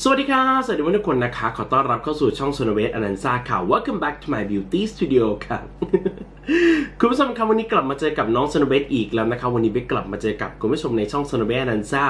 สวัสดีครับสวัสดีทุกคนนะคะ ขอต้อนรับเข้าสู่ช่อง s o n o v a t e Anansa ค่ะ Welcome back to my beauty studio ค่ะ คุณผู้ชมครับวันนี้กลับมาเจอกับน้อง s o n o v a t อีกแล้วนะคะวันนี้เบกกลับมาเจอกับคุณผู้ชมในช่อง s o n o v a t Anansa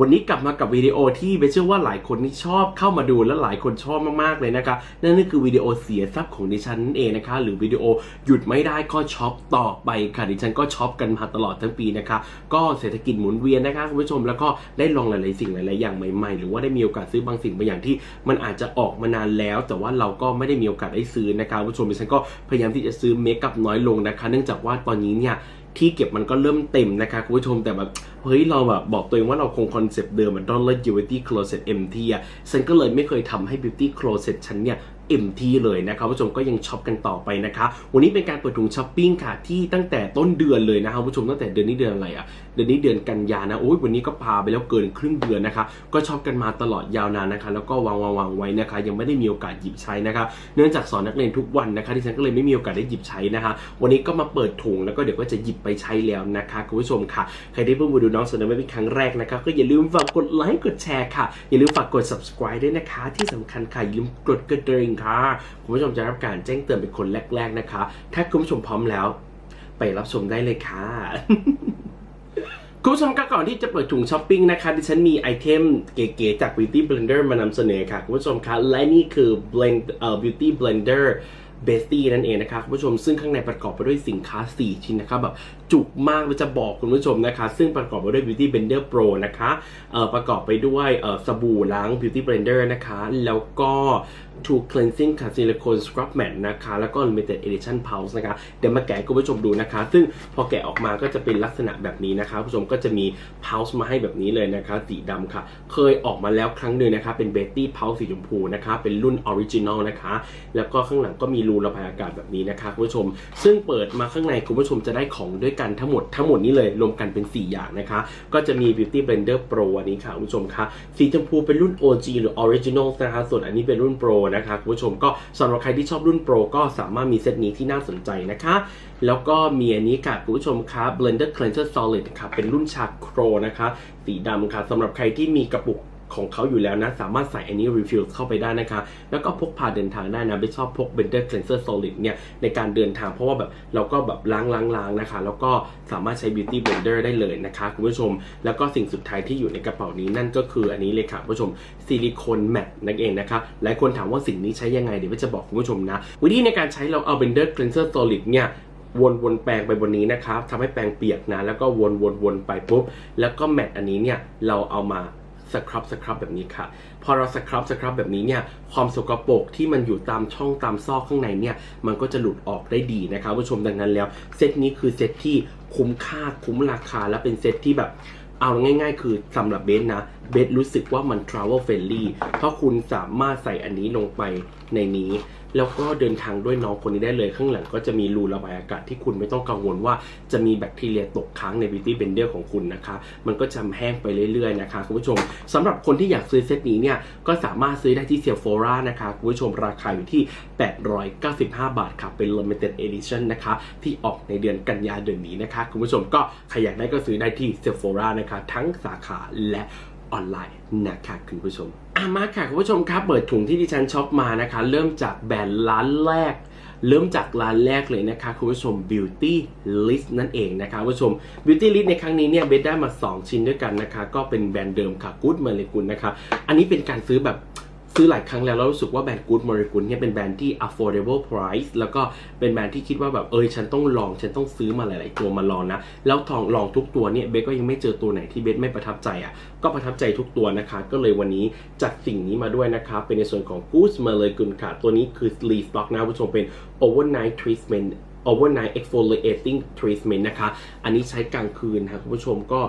วันนี้กลับมากับวิดีโอที่เบเชื่อว่าหลายคนที่ชอบเข้ามาดูและหลายคนชอบมากๆเลยนะคะนั่นก็คือวิดีโอเสียทรัพย์ของดิฉันนั่นเองนะคะหรือวิดีโอหยุดไม่ได้ก็ช็อปต่อไปค่ะดิฉันก็ช็อปกันมาตลอดทั้งปีนะคะก็เศรษฐกิจหมุนเวียนนะคะคุณผู้ชมแล้วก็ได้ลองหลายๆสิ่งหลายๆอย่างใหม่ๆ หรือว่าได้มีโอกาสซื้อบางสิ่งบางอย่างที่ มันอาจจะออกมานานแล้ว แต่ว่าเราก็ไม่ได้มีโอกาสได้ซื้อนะคะคุณผู้ชมดิฉันก็พยายามที่จะซื้อเมคอัพน้อยลงนะคะนื่องจากว่าตอนนี้เนี่ยที่เก็บมันก็เริ่มเต็มนะคะคุณผู้ชมแต่แบบเฮ้ยเราแบบบอกตัวเองว่าเราคงคอนเซปต์เดิมมัน don't let beauty closet empty อะฉันก็เลยไม่เคยทำให้ beauty closet ฉันเนี่ย empty เลยนะครับผู้ชมก็ยังช็อปกันต่อไปนะคะวันนี้เป็นการเปิดถุงช้อปปิ้งค่ะที่ตั้งแต่ต้นเดือนเลยนะครับผู้ชมตั้งแต่เดือนนี้เดือนอะไรอะเดือนนี้เดือนกันยานะโอ้ยวันนี้ก็พาไปแล้วเกินครึ่งเดือนนะคะ ก็ช็อปกันมาตลอดยาวนานนะคะ แล้วก็วางวางวางไว้นะคะ ยังไม่ได้มีโอกาสหยิบใช้นะคะ เนื่องจากสอนนักเรียนทุกวันนะคะที่ฉันก็เลยไม่มีโอกาสได้หยิบใช้นะคะ วันนี้ก็มาเปิดถุงแล้วก็เดี๋ยวก็จะหยิบไปใช้แล้วนะคะคุณผู้ชมค่ะใครที่เพิ่งมาดูน้องสนไม่เป็นครั้งแรกนะคะก็อย่าลืมฝากกดไลค์กดแชร์ค่ะ อย่าลืมฝากกด subscribe ด้วยนะคะ ที่สำคัญค่ะอย่าลืมกดกระดิ่งค่ะคุณผู้ชมจะรับการแจ้งเตือนเป็นคนแรก ๆนะคะ ถ้าคุณผู้ชมพร้อมแล้ว ไปรับชมได้เลยค่ะคุณผู้ชมก็ก่อนที่จะเปิดถุงช้อปปิ้งนะคะดิฉันมีไอเทมเก๋ๆจาก Beauty Blender มานำเสนอค่ะคุณผู้ชมคะและนี่คือ blend เอ่อ Beauty Blender เบสตี้นั่นเองนะคะคุณผู้ชมซึ่งข้างในประกอบไปด้วยสินค้า 4 ชิ้นนะคะแบบจุกมากเราจะบอกคุณผู้ชมนะคะ ซึ่งประกอบไปด้วย Beauty Blender Pro นะคะประกอบไปด้วยสบู่ล้าง Beauty Blender นะคะ แล้วก็ True Cleansing ค่ะ Silicone Scrub Matte นะคะ แล้วก็ Limited Edition Pulse นะคะ เดี๋ยวมาแกะให้คุณผู้ชมดูนะคะ ซึ่งพอแกะออกมาก็จะเป็นลักษณะแบบนี้นะคะคุณผู้ชมก็จะมี Pulse มาให้แบบนี้เลยนะคะ สีดำค่ะ เคยออกมาแล้วครั้งหนึ่งนะคะ เป็น Betty Pulse สีชมพูนะคะ เป็นรุ่น Original นะคะ แล้วก็ข้างหลังก็มีรูระบายอากาศแบบนี้นะคะคุณผู้ชม ซึ่งเปิดมาข้างในคุณผู้ชมจะได้ของด้วยกันทั้งหมดทั้งหมดนี้เลยรวมกันเป็น 4 อย่างนะคะ ก็จะมี Beauty Blender Pro อันนี้ค่ะคุณผู้ชมคะสีชมพูเป็นรุ่น OG หรือ Original นะคะส่วนอันนี้เป็นรุ่น Pro นะคะคุณผู้ชมก็สำหรับใครที่ชอบรุ่นโปรก็สามารถมีเซตนี้ที่น่าสนใจนะคะ แล้วก็มีอันนี้ค่ะคุณผู้ชมครับ Blender Cleanser Solid ค่ะเป็นรุ่นชาโครนะคะสีดำค่ะสำหรับใครที่มีกระปุก ของเขาอยู่แล้วนะ สามารถใส่อันนี้ refill เข้าไปได้นะคะ แล้วก็พกพาเดินทางได้นะไม่ชอบพก Blender Cleanser Solid เนี่ยในการเดินทางเพราะว่าแบบเราก็แบบล้างล้างล้างนะคะ แล้วก็สามารถใช้ Beauty Blender ได้เลยนะคะคุณผู้ชม แล้วก็สิ่งสุดท้ายที่อยู่ในกระเป๋านี้นั่นก็คืออันนี้เลยค่ะคุณผู้ชมซิลิโคนแมตนั่นเองนะคะหลายคนถามว่าสิ่งนี้ใช้ยังไงเดี๋ยวจะบอกคุณผู้ชมนะวิธีในการใช้เราเอา Blender Cleanser Solid เนี่ยวนวนแปรงไปบนนี้นะครับทำให้แปรงเปียกนะ แล้วก็วนวนวนไปปุ๊บ แล้วก็แมตอันนี้เนี่ย เราเอามา สครับสครับแบบนี้ค่ะ พอเราสครับสครับแบบนี้เนี่ยความสกปรกที่มันอยู่ตามช่องตามซอกข้างในเนี่ยมันก็จะหลุดออกได้ดีนะครับผู้ชมดังนั้นแล้ว เซตนี้คือเซตที่คุ้มค่าคุ้มราคา และเป็นเซตที่แบบเอาง่ายๆ คือสำหรับเบสนะ เบสรู้สึกว่ามัน travel friendly เพราะคุณสามารถใส่อันนี้ลงไปในนี้ แล้วก็เดินทางด้วยน้องคนนี้ได้เลยข้างหลังก็จะมีรูระบายอากาศที่คุณไม่ต้องกังวลว่าจะมีแบคทีเรียตกค้างใน Beauty Blender ของคุณนะคะ มันก็จะแห้งไปเรื่อยๆนะคะคุณผู้ชมสำหรับคนที่อยากซื้อเซตนี้เนี่ยก็สามารถซื้อได้ที่เซียโฟรานะคะคุณผู้ชมราคาอยู่ที่ 895 บาทค่ะเป็น limited edition นะคะที่ออกในเดือนกันยายนเดือนนี้นะคะคุณผู้ชมก็ใครอยากได้ก็ซื้อได้ที่เซียโฟรานะคะทั้งสาขาและ ออนไลน์นะคะคุณผู้ชมอามาค่ะคุณผู้ชมครับเปิดถุงที่ดิฉันช็อปมานะคะ เริ่มจากแบรนด์ร้านแรก เริ่มจากร้านแรกเลยนะคะคุณผู้ชม Beauty List นั่นเองนะคะคุณผู้ชม Beauty List ในครั้งนี้เนี่ยเบสได้มา 2 ชิ้นด้วยกันนะคะ ก็เป็นแบรนด์เดิมค่ะ Good m o l e c u l นะคะ อันนี้เป็นการซื้อแบบ ซื้อหลายครั้งแล้วแล้วรู้สึกว่าแบรนด์ Good m o l e c u l เนี่ยเป็นแบรนด์ที่ affordable price แล้วก็เป็นแบรนด์ที่คิดว่าแบบเออฉันต้องลองฉันต้องซื้อมาหลาย ๆ ตัวมาลองนะ แล้วทองลองทุกตัวเนี่ยเบสก็ยังไม่เจอตัวไหนที่เบสไม่ประทับใจอะก็ประทับใจทุกตัวนะคะ ก็เลยวันนี้จัดสิ่งนี้มาด้วยนะคะเป็นในส่วนของ Goose m a l e g u n ค่ะ ตัวนี้คือ Sleeve Block นะคุณผู้ชมเป็น Overnight Treatment Overnight Exfoliating Treatment นะคะ อันนี้ใช้กลางคืนนะคะคุณผู้ชมก็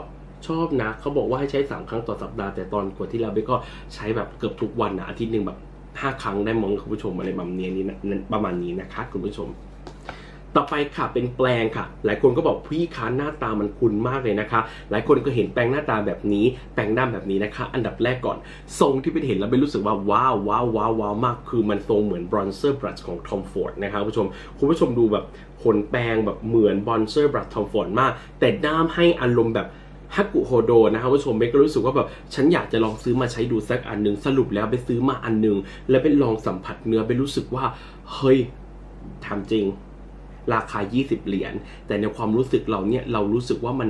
ชอบนะเขาบอกว่าให้ใช้ 3 ครั้งต่อสัปดาห์แต่ตอนกว่าที่เราไปก็ใช้แบบเกือบทุกวันนะอาทิตย์หนึ่งแบบ5ครั้งได้มั้งคุณผู้ชมอะไรแบบนี้นี่นะประมาณนี้นะคะคุณผู้ชม ต่อไปค่ะเป็นแปลงค่ะ หลายคนก็บอกพี่คะหน้าตามันคุ้นมากเลยนะคะ หลายคนก็เห็นแปลงหน้าตาแบบนี้ แปลงหน้าแบบนี้นะคะ อันดับแรกก่อนทรงที่ไปเห็นแล้วไปรู้สึกว่าว้าวว้าวว้าวว้าวมากคือมันทรงเหมือนบรอนเซอร์บรัชของ Tom Ford นะคะคุณผู้ชมคุณผู้ชมดูแบบขนแปลงแบบเหมือนบรอนเซอร์บรัช Tom Ford มาก แต่ด้ามให้อารมณ์แบบ ฮักกุโฮโดนะครับผู้ชมเบสก็รู้สึกว่าแบบฉันอยากจะลองซื้อมาใช้ดูสักอันหนึ่งสรุปแล้วไปซื้อมาอันหนึ่งแล้วไปลองสัมผัสเนื้อไปรู้สึกว่าเฮ้ยทำจริงราคา 20 เหรียญ แต่ในความรู้สึกเราเนี่ย เรารู้สึกว่ามัน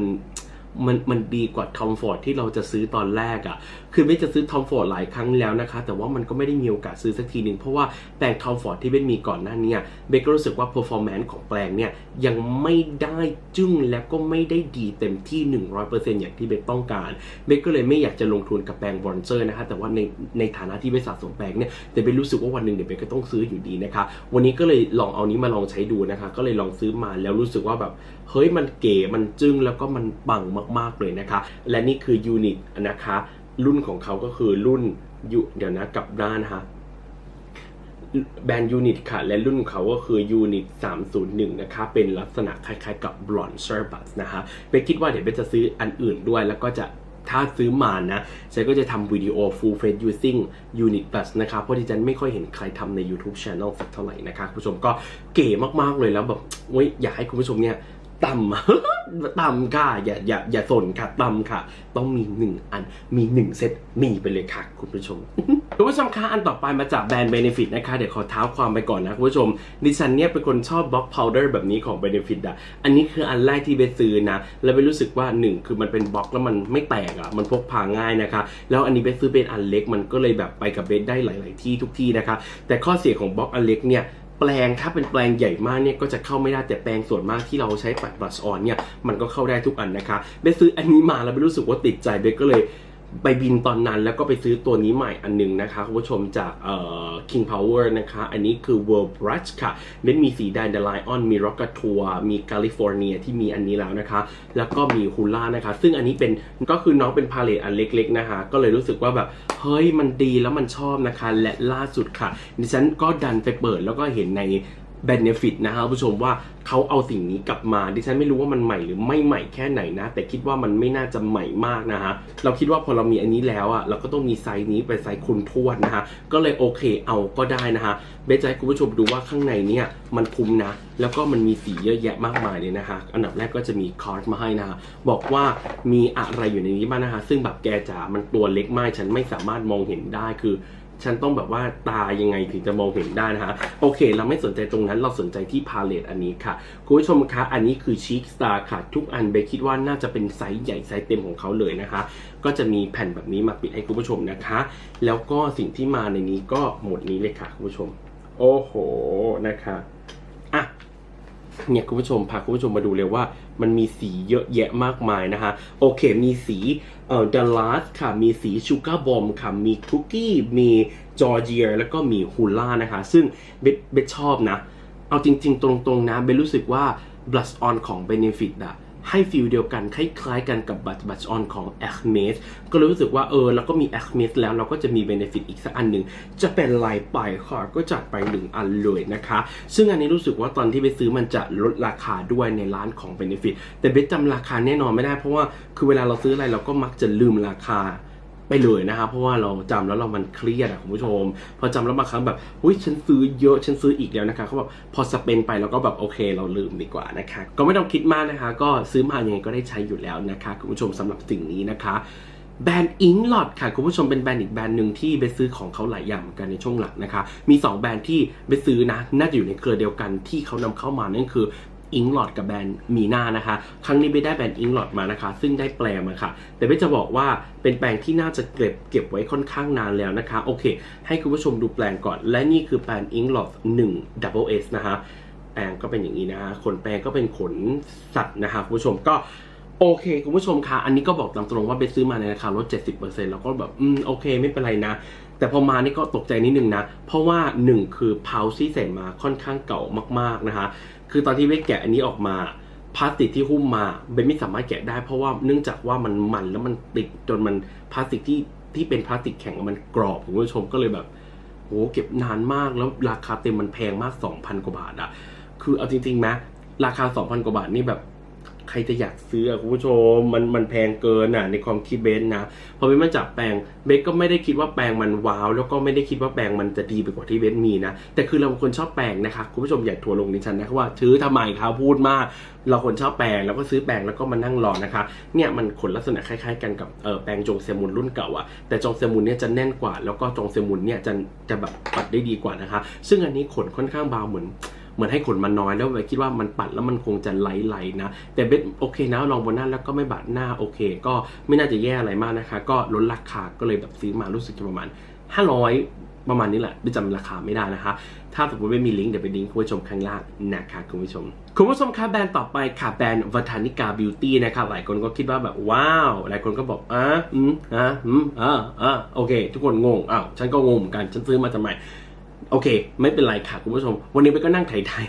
มันมันดีกว่าทอมฟอร์ดที่เราจะซื้อตอนแรกอะ่ะ คือเบสจะซื้อทอมฟอร์ดหลายครั้งแล้วนะคะ แต่ว่ามันก็ไม่ได้มีโอกาสซื้อสักทีหนึ่งเพราะว่าแปลงทอมฟอร์ดที่เบสมีก่อนหน้านี้เบสก็รู้สึกว่า performance ของแปลงเนี่ยยังไม่ได้จึ้งและก็ไม่ได้ดีเต็มที่ 100%อย่างที่เบสต้องการ เบสก็เลยไม่อยากจะลงทุนกับแปลงบอนเซอร์นะคะ แต่ว่าในในฐานะที่เบสสะสมแปลงเนี่ย แต่เบสรู้สึกว่าวันหนึ่งเดี๋ยวเบสก็ต้องซื้ออยู่ดีนะคะ วันนี้ก็เลยลองเอานี้มาลองใช้ดูนะคะ ก็เลยลองซื้อมาแล้วรู้สึกว่าแบบ เฮ้ยมันเก๋ มันจึ้งแล้วก็มันปังมากๆเลยนะคะ และนี่คือยูนิตนะคะ รุ่นของเขาก็คือรุ่นยูเดี๋ยวนะกลับด้านนะคะแบรนด์ยูนิตค่ะ และรุ่นเขาก็คือยูนิต301 นะคะ เป็นลักษณะคล้ายๆกับบลอนเซอร์บัสนะคะเบสคิดว่าเดี๋ยวเบสจะซื้ออันอื่นด้วยแล้วก็จะถ้าซื้อมานะฉันก็จะทำวิดีโอ full face using unit plus นะคะเพราะที่ฉันไม่ค่อยเห็นใครทำใน YouTube Channel สักเท่าไหร่นะคะคุณผู้ชมก็เก๋มากๆเลยแล้วแบบเว้ยอยากให้คุณผู้ชมเนี่ย ต่ำ ต่ำค่ะ อย่าอย่าอย่าสนค่ะ ต่ำค่ะ ต้องมีหนึ่งอัน มีหนึ่งเซต มีไปเลยค่ะ คุณผู้ชม คุณผู้ชมคะอันต่อไปมาจากแบรนด์ Benefit นะคะ เดี๋ยวขอเท้าความไปก่อนนะ คุณผู้ชม ดิฉันเนี่ยเป็นคนชอบบล็อกพาวเดอร์แบบนี้ของ Benefit อะอันนี้คืออันแรกที่เบสซื้อนะ แล้วไปรู้สึกว่าหนึ่งคือมันเป็นบล็อกแล้วมันไม่แตกอะมันพกพาง่ายนะคะ แล้วอันนี้เบสซื้อเป็นอันเล็ก มันก็เลยแบบไปกับเบสได้หลาย ๆ ที่ทุกที่นะคะ แต่ข้อเสียของบล็อกอันเล็กเนี่ย แปลงถ้าเป็นแปลงใหญ่มากเนี่ยก็จะเข้าไม่ได้แต่แปลงส่วนมากที่เราใช้ปัดบลัชออนเนี่ยมันก็เข้าได้ทุกอันนะคะเบสซื้ออันนี้มาแล้วเบสรู้สึกว่าติดใจเบสก็เลย ไปบินตอนนั้นแล้วก็ไปซื้อตัวนี้ใหม่อันหนึงนะคะคุณผู้ชมจากเอ่อ King Power นะคะ อันนี้คือ World Brush ค่ะเบนมีสี Dandelion มี r o c k a t o u r มี California ที่มีอันนี้แล้วนะคะ แล้วก็มี Hula นะคะ ซึ่งอันนี้เป็นก็คือน้องเป็นพาเลตอันเล็กๆนะคะ ก็เลยรู้สึกว่าแบบ เฮ้ยมันดีแล้วมันชอบนะคะ และล่าสุดค่ะ ดิฉันก็ดันไปเปิดแล้วก็เห็นใน benefit นะครับผู้ชมว่าเขาเอาสิ่งนี้กลับมา ดิฉันไม่รู้ว่ามันใหม่หรือไม่ใหม่แค่ไหนนะ แต่คิดว่ามันไม่น่าจะใหม่มากนะฮะเราคิดว่าพอเรามีอันนี้แล้วอะเราก็ต้องมีไซส์นี้ไปไซส์คุณทวดนะฮะก็เลยโอเคเอาก็ได้นะฮะเบสจะให้คุณผู้ชมดูว่าข้างในเนี่ยมันคุ้มนะ แล้วก็มันมีสีเยอะแยะมากมายเลยนะฮะอันดับแรกก็จะมีคาร์ดมาให้นะฮะบอกว่ามีอะไรอยู่ในนี้บ้างนะฮะซึ่งแบบแกจ๋ามันตัวเล็กมากฉันไม่สามารถมองเห็นได้คือ ฉันต้องแบบว่าตายังไงถึงจะมองเห็นได้นะฮะโอเค เราไม่สนใจตรงนั้นเราสนใจที่พาเลตอันนี้ค่ะ คุณผู้ชมคะอันนี้คือชีคสตาร์ค่ะ ทุกอันเบคคิดว่าน่าจะเป็นไซส์ใหญ่ไซส์เต็มของเขาเลยนะคะ ก็จะมีแผ่นแบบนี้มาปิดให้คุณผู้ชมนะคะ แล้วก็สิ่งที่มาในนี้ก็หมดนี้เลยค่ะคุณผู้ชม โอ้โหนะคะอะเนี่ยคุณผู้ชมพาคุณผู้ชมมาดูเลยว่า มันมีสีเยอะแยะมากมายนะคะ โอเค มีสี เอ่อดัลลัสค่ะ มีสีชูการ์บอมค่ะ มีคุกกี้ มีจอร์เจีย แล้วก็มีฮูล่านะคะ ซึ่งเบสเบสชอบนะ เอาจริง ๆ ตรง ๆ นะ เบสรู้สึกว่า blush on ของ benefit อะ ให้ฟิลเดียวกันคล้ายๆกันกับบัตบัตออนของ a c m e s ก็เลยรู้สึกว่าเออแล้วก็มี a c m e s แล้วเราก็จะมีเบนฟิตอีกสักอันหนึ่ง จะเป็นลายไปค่ะก็จัดไปหนึ่งอันเลยนะคะ ซึ่งอันนี้รู้สึกว่าตอนที่ไปซื้อมันจะลดราคาด้วยในร้านของเบนฟิตแต่เบสจำราคาแน่นอนไม่ได้เพราะว่าคือเวลาเราซื้ออะไรเราก็มักจะลืมราคา ไปเลยนะครับเพราะว่าเราจำแล้วเรามันเครียดอะคุณผู้ชม พอจำแล้วบางครั้งแบบอุ้ยฉันซื้อเยอะฉันซื้ออีกแล้วนะคะเขาบอกพอสเปนไปเราก็แบบโอเค เราลืมดีกว่านะคะก็ไม่ต้องคิดมากนะคะก็ซื้อมายังไงก็ได้ใช้อยู่แล้วนะคะคุณผู้ชมสำหรับสิ่งนี้นะคะแบรนด์อิงลอดค่ะคุณผู้ชมเป็นแบรนด์อีกแบรนด์หนึ่งที่ไปซื้อของเขาหลายอย่างเหมือนกันในช่วงหลังนะคะ มี 2 แบรนด์ที่ไปซื้อนะ น่าจะอยู่ในเครือเดียวกันที่เขานำเข้ามานั่นคือ อิงหลอดกับแบรนด์มีนานะคะ ครั้งนี้ไปได้แบรนด์อิงหลอดมานะคะ ซึ่งได้แปลมาค่ะ แต่ไม่จะบอกว่าเป็นแปลงที่น่าจะเก็บเก็บไว้ค่อนข้างนานแล้วนะคะ โอเค ให้คุณผู้ชมดูแปลงก่อน และนี่คือแปลงอิงหลอด1 Double S นะคะ แปลงก็เป็นอย่างนี้นะฮะขนแปลงก็เป็นขนสัตว์นะคะคุณผู้ชมก็โอเค คุณผู้ชมคะอันนี้ก็บอกตามตรงว่าไปซื้อมาในราคาลด 70%แล้วก็แบบ อืม โอเค ไม่เป็นไรนะ แต่พอมานี่ก็ตกใจนิดนึงนะ เพราะว่าหนึ่งคือเพาที่ใส่มาค่อนข้างเก่ามากๆนะคะ คือตอนที่เบสแกะอันนี้ออกมาพลาสติกที่หุ้มมาเบสไม่สามารถแกะได้เพราะว่าเนื่องจากว่ามันมันแล้วมันติดจนมันพลาสติกที่ที่เป็นพลาสติกแข็งมันกรอบคุณผู้ชมก็เลยแบบโหเก็บนานมากแล้วราคาเต็มมันแพงมาก 2,000 กว่าบาทอะคือเอาจริงๆไหมราคา 2,000 กว่าบาทนี่แบบ ใครจะอยากซื้ออะคุณผู้ชมมันมันแพงเกินอะในความคิดเบสนะพอเบสมาจับแปรงเบสก็ไม่ได้คิดว่าแปรงมันว้าว แล้วก็ไม่ได้คิดว่าแปรงมันจะดีไปกว่าที่เบสมีนะแต่คือเราคนชอบแปรงนะคะคุณผู้ชมอย่าทัวร์ลงดิฉันนะว่าซื้อทำไมครับพูดมาก เราคนชอบแปรงแล้วก็ซื้อแปรงแล้วก็มานั่งรอนะคะเนี่ยมันขนลักษณะคล้ายๆ กันกับเออแปรงจงเซมุนรุ่นเก่าอะแต่จงเซมุนเนี่ยจะแน่นกว่า แล้วก็จงเซมุนเนี่ยจะจะแบบปัดได้ดีกว่านะคะ ซึ่งอันนี้ขนค่อนข้างเบาเหมือน เหมือนให้ขนมันน้อยแล้วเบสคิดว่ามันปัดแล้วมันคงจะไหลๆนะ แต่เบสโอเคนะลองบนหน้าแล้วก็ไม่บาดหน้าโอเค ก็ไม่น่าจะแย่อะไรมากนะคะ ก็ลดราคาก็เลยแบบซื้อมารู้สึกจะประมาณ 500 ประมาณนี้แหละไม่จำราคาไม่ได้นะคะ ถ้าสมมติไม่มีลิงก์เดี๋ยวไปลิงก์คุณผู้ชมข้างล่างนะคะคุณผู้ชมคุณผู้ชมคะแบรนด์ต่อไปค่ะแบรนด์วัฒนิกาบิวตี้นะคะหลายคนก็คิดว่าแบบว้าว หลายคนก็บอกอะอืมอะอืมอะอะโอเค ทุกคนงงอ้าวฉันก็งงเหมือนกันฉันซื้อมาทำไม โอเค ไม่เป็นไรค่ะคุณผู้ชม วันนี้ไปก็นั่งไถ่ไถ่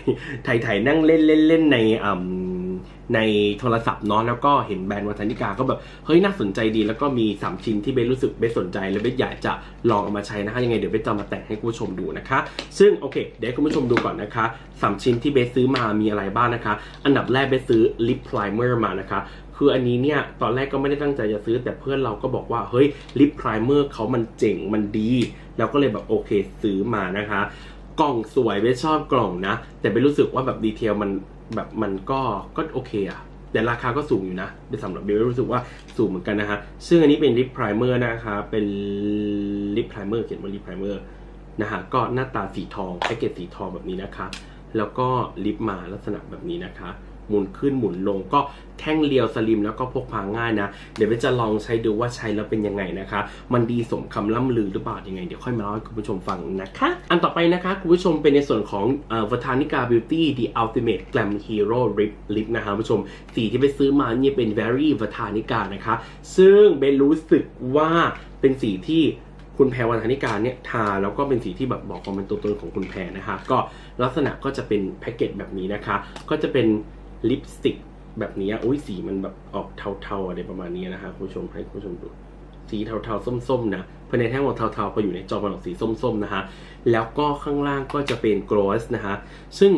ไถ่ไถ่นั่งเล่นเล่นเล่นในอ่ำในโทรศัพท์เนาะแล้วก็เห็นแบรนด์วัฒนิกาก็แบบเฮ้ยน่าสนใจดี แล้วก็มี 3 ชิ้นที่เบสรู้สึกเบสสนใจ และเบสอยากจะลองเอามาใช้นะคะยังไงเดี๋ยวเบสจะมาแต่งให้คุณผู้ชมดูนะคะ ซึ่งโอเค เดี๋ยวคุณผู้ชมดูก่อนนะคะสามชิ้นที่เบสซื้อมามีอะไรบ้างนะคะ อันดับแรกเบสซื้อลิปไพรเมอร์มานะคะ คืออันนี้เนี่ยตอนแรกก็ไม่ได้ตั้งใจจะซื้อ แต่เพื่อนเราก็บอกว่าเฮ้ยลิปไพรเมอร์เขามันเจ๋งมันดี แล้วก็เลยแบบโอเคซื้อมานะคะ กล่องสวยเบสชอบกล่องนะ แต่เบสรู้สึกว่าแบบดีเทลมันแบบมันก็ก็โอเคอะแต่ราคาก็สูงอยู่นะเป็นสำหรับเบลรู้สึกว่าสูงเหมือนกันนะฮะซึ่งอันนี้เป็นลิปไพรเมอร์นะคะ เป็นลิปไพรเมอร์เขียนว่าลิปไพรเมอร์นะฮะก็หน้าตาสีทองแพ็กเกจสีทองแบบนี้นะคะ แล้วก็ลิปมาลักษณะแบบนี้นะคะ หมุนขึ้นหมุนลงก็แท่งเรียวสลิมแล้วก็พกพาง่ายนะ เดี๋ยวจะลองใช้ดูว่าใช้แล้วเป็นยังไงนะคะ มันดีสมคำล่ำลือหรือเปล่ายังไง เดี๋ยวค่อยมาเล่าให้คุณผู้ชมฟังนะคะ อันต่อไปนะคะคุณผู้ชมเป็นในส่วนของเอ่อ Botanica Beauty The Ultimate Glam Hero Lip Lip นะคะคุณผู้ชม สีที่ไปซื้อมาเนี่ยเป็น Very Botanica นะคะ ซึ่งเบนรู้สึกว่าเป็นสีที่คุณแพรวันธนิการเนี่ยทาแล้วก็เป็นสีที่แบบบอกความเป็นตัวตนของคุณแพรนะคะ ก็ลักษณะก็จะเป็นแพ็กเกจแบบนี้นะคะ ก็จะเป็น ลิปสติกแบบนี้อุ้ยสีมันแบบออกเทาๆอะไรประมาณนี้นะคะคุณผู้ชมให้คุณผู้ชมดูสีเทาๆส้มๆนะภายในแท่งของเทาๆพออยู่ในจอมันออกสีส้มๆนะคะแล้วก็ข้างล่างก็จะเป็นกรอสนะคะซึ่ง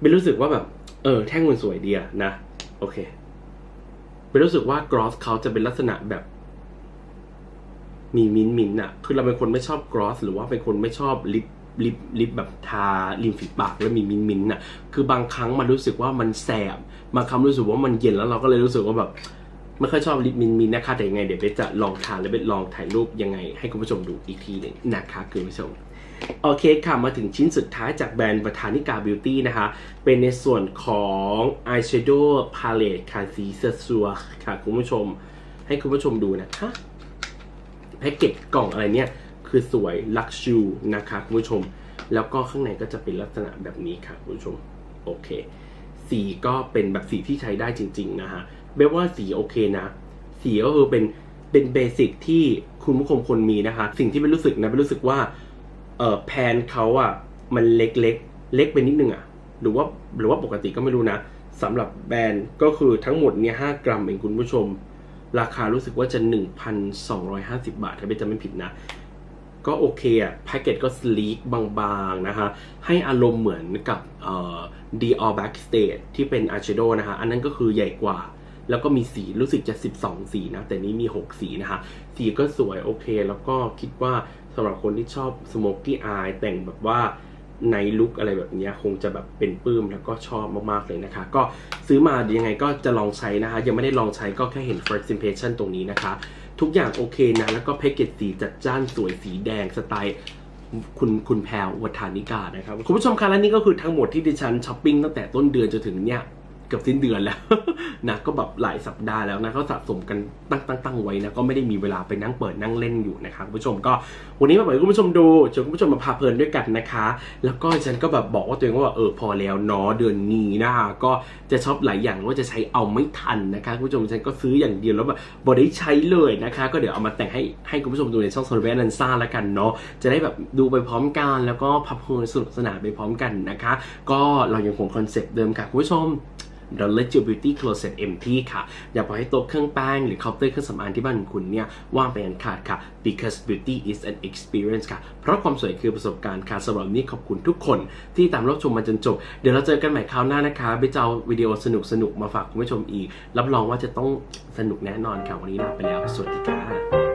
เป็นรู้สึกว่าแบบเออแท่งมันสวยดีอะนะ โอเคเป็นรู้สึกว่ากรอสเขาจะเป็นลักษณะแบบ มีมินมินอะคือเราเป็นคนไม่ชอบกรอสหรือว่าเป็นคนไม่ชอบลิป ลิปลิปแบบทาริมฝีปากแล้วมีมินมินท์อะคือบางครั้งมันรู้สึกว่ามันแสบบางครั้งรู้สึกว่ามันเย็นแล้วเราก็เลยรู้สึกว่าแบบไม่ค่อยชอบลิปมินมินนะคะแต่ยังไงเดี๋ยวเบสจะลองทาและเบสลองถ่ายรูปยังไง ให้คุณผู้ชมดูอีกทีหนึ่งนะคะคุณผู้ชมโอเคค่ะ มาถึงชิ้นสุดท้ายจากแบรนด์ Botanica Beauty นะคะ เป็นในส่วนของ Eyeshadow Palette ค่ะสีเซซัวค่ะคุณผู้ชม ให้คุณผู้ชมดูนะคะแพ็กเกจกล่องอะไรเนี่ย คือสวยลักชูนะคะคุณผู้ชม แล้วก็ข้างในก็จะเป็นลักษณะแบบนี้ค่ะคุณผู้ชม โอเค สีก็เป็นแบบสีที่ใช้ได้จริง ๆ นะฮะเบลว่าสีโอเคนะ สีก็คือเป็นเป็นเบสิกที่คุณผู้ชมควรมีนะคะ สิ่งที่เป็นรู้สึกนะเป็นรู้สึกว่าเอ่อแพนเขาอะมันเล็กๆเล็กไปนิดนึงอะหรือว่าหรือว่าปกติก็ไม่รู้นะสำหรับแบรนด์ก็คือทั้งหมดเนี่ย5กรัมเองคุณผู้ชม ราคารู้สึกว่าจะ 1,250 บาท ถ้าไม่จำไม่ผิดนะ ก็โอเคอะแพ็กเกจก็สลีกบางๆนะคะ ให้อารมณ์เหมือนกับเอ่อ Dior Backstage ที่เป็น Eyeshadow นะคะ อันนั้นก็คือใหญ่กว่า แล้วก็มีสีรู้สึกจะ 12 สีนะ แต่นี้มี 6 สีนะคะ สีก็สวยโอเค แล้วก็คิดว่าสำหรับคนที่ชอบ Smoky Eye แต่งแบบว่าในลุคอะไรแบบนี้คงจะแบบเป็นปลื้มแล้วก็ชอบมากๆเลยนะคะ ก็ซื้อมายังไงก็จะลองใช้นะคะ ยังไม่ได้ลองใช้ก็แค่เห็น first impression ตรงนี้นะคะ ทุกอย่างโอเคนะ แล้วก็แพ็กเกจสีจัดจ้านสวยสีแดงสไตล์คุณคุณแพรวัฒนิกานะครับ คุณผู้ชมคะและนี่ก็คือทั้งหมดที่ดิฉันช้อปปิ้งตั้งแต่ต้นเดือนจนถึงเนี่ย เกือบสิ้นเดือนแล้วนะก็แบบหลายสัปดาห์แล้วนะก็สะสมกันตั้งตั้งตั้งไว้นะก็ไม่ได้มีเวลาไปนั่งเปิดนั่งเล่นอยู่นะครับคุณผู้ชมก็วันนี้มาเปิดคุณผู้ชมดูชวนคุณผู้ชมมาพาเพลินด้วยกันนะคะ แล้วก็ฉันก็แบบบอกว่าตัวเองว่าเออพอแล้วเนาะเดือนนี้นะคะก็จะชอปหลายอย่างว่าจะใช้เอาไม่ทันนะคะคุณผู้ชมฉันก็ซื้ออย่างเดียวแล้วแบบบอได้ใช้เลยนะคะ ก็เดี๋ยวเอามาแต่งให้ให้คุณผู้ชมดูในช่องโซลเวนันซ่าแล้วกันเนาะจะได้แบบดูไปพร้อมกันแล้วก็พับเพลินสนุกสนานไปพร้อมกันนะคะ ก็เรายังคงคอนเซปต์เดิมค่ะคุณผู้ชม don't let your beauty closet empty ค่ะ อย่าปล่อยให้โต๊ะเครื่องแป้งหรือเคาน์เตอร์เครื่องสำอางที่บ้านของคุณเนี่ยว่างไปอันขาดค่ะ because beauty is an experience ค่ะ เพราะความสวยคือประสบการณ์ค่ะสำหรับนี้ขอบคุณทุกคนที่ตามรับชมมาจนจบ เดี๋ยวเราเจอกันใหม่คราวหน้านะคะไปเจะเอาวิดีโอสนุกๆมาฝากคุณผู้ชมอีก รับรองว่าจะต้องสนุกแน่นอนค่ะ วันนี้ลาไปแล้ว สวัสดีค่ะ